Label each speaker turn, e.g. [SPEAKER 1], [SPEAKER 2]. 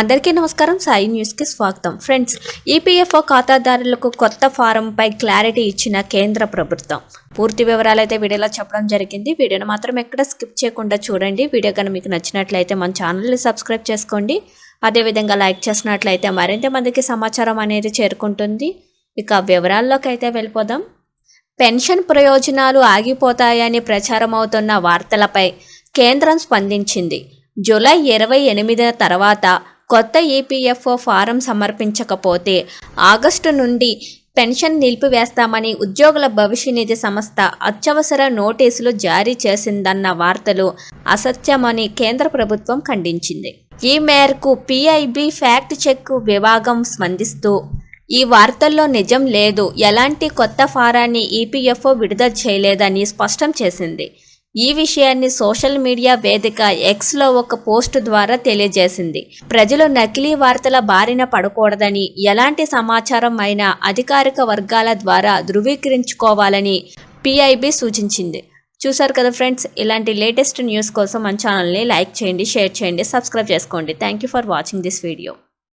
[SPEAKER 1] అందరికీ నమస్కారం. సాయి న్యూస్కి స్వాగతం. ఫ్రెండ్స్ ఈపీఎఫ్ఓ ఖాతాదారులకు కొత్త ఫారంపై క్లారిటీ ఇచ్చిన కేంద్ర ప్రభుత్వం. పూర్తి వివరాలు అయితే వీడియోలో చెప్పడం జరిగింది. వీడియోను మాత్రం ఎక్కడ స్కిప్ చేయకుండా చూడండి. వీడియో కనుక మీకు నచ్చినట్లయితే మన ఛానల్ని సబ్స్క్రైబ్ చేసుకోండి. అదేవిధంగా లైక్ చేసినట్లయితే మరింత మందికి సమాచారం అనేది చేరుకుంటుంది. ఇక వివరాల్లోకి అయితే వెళ్ళిపోదాం. పెన్షన్ ప్రయోజనాలు ఆగిపోతాయని ప్రచారం అవుతున్న వార్తలపై కేంద్రం స్పందించింది. జూలై ఇరవై ఎనిమిది తర్వాత కొత్త ఈపీఎఫ్ఓ ఫారం సమర్పించకపోతే ఆగస్టు నుండి పెన్షన్ నిలిపివేస్తామని ఉద్యోగుల భవిష్య నిధి సంస్థ అత్యవసర నోటీసులు జారీ చేసిందన్న వార్తలు అసత్యమని కేంద్ర ప్రభుత్వం ఖండించింది. ఈ మేరకు పిఐబి ఫ్యాక్ట్ చెక్ విభాగం స్పందిస్తూ ఈ వార్తల్లో నిజం లేదు ఎలాంటి కొత్త ఫారాన్ని ఈపీఎఫ్ఓ విడుదల చేయలేదని స్పష్టం చేసింది. ఈ విషయాన్ని సోషల్ మీడియా వేదిక ఎక్స్లో ఒక పోస్టు ద్వారా తెలియజేసింది. ప్రజలు నకిలీ వార్తల బారిన పడకూడదని ఎలాంటి సమాచారం అయినా అధికారిక వర్గాల ద్వారా ధృవీకరించుకోవాలని పిఐబి సూచించింది. చూసారు కదా ఫ్రెండ్స్ ఇలాంటి లేటెస్ట్ న్యూస్ కోసం మన ఛానల్ని లైక్ చేయండి షేర్ చేయండి సబ్స్క్రైబ్ చేసుకోండి. Thank you for watching this video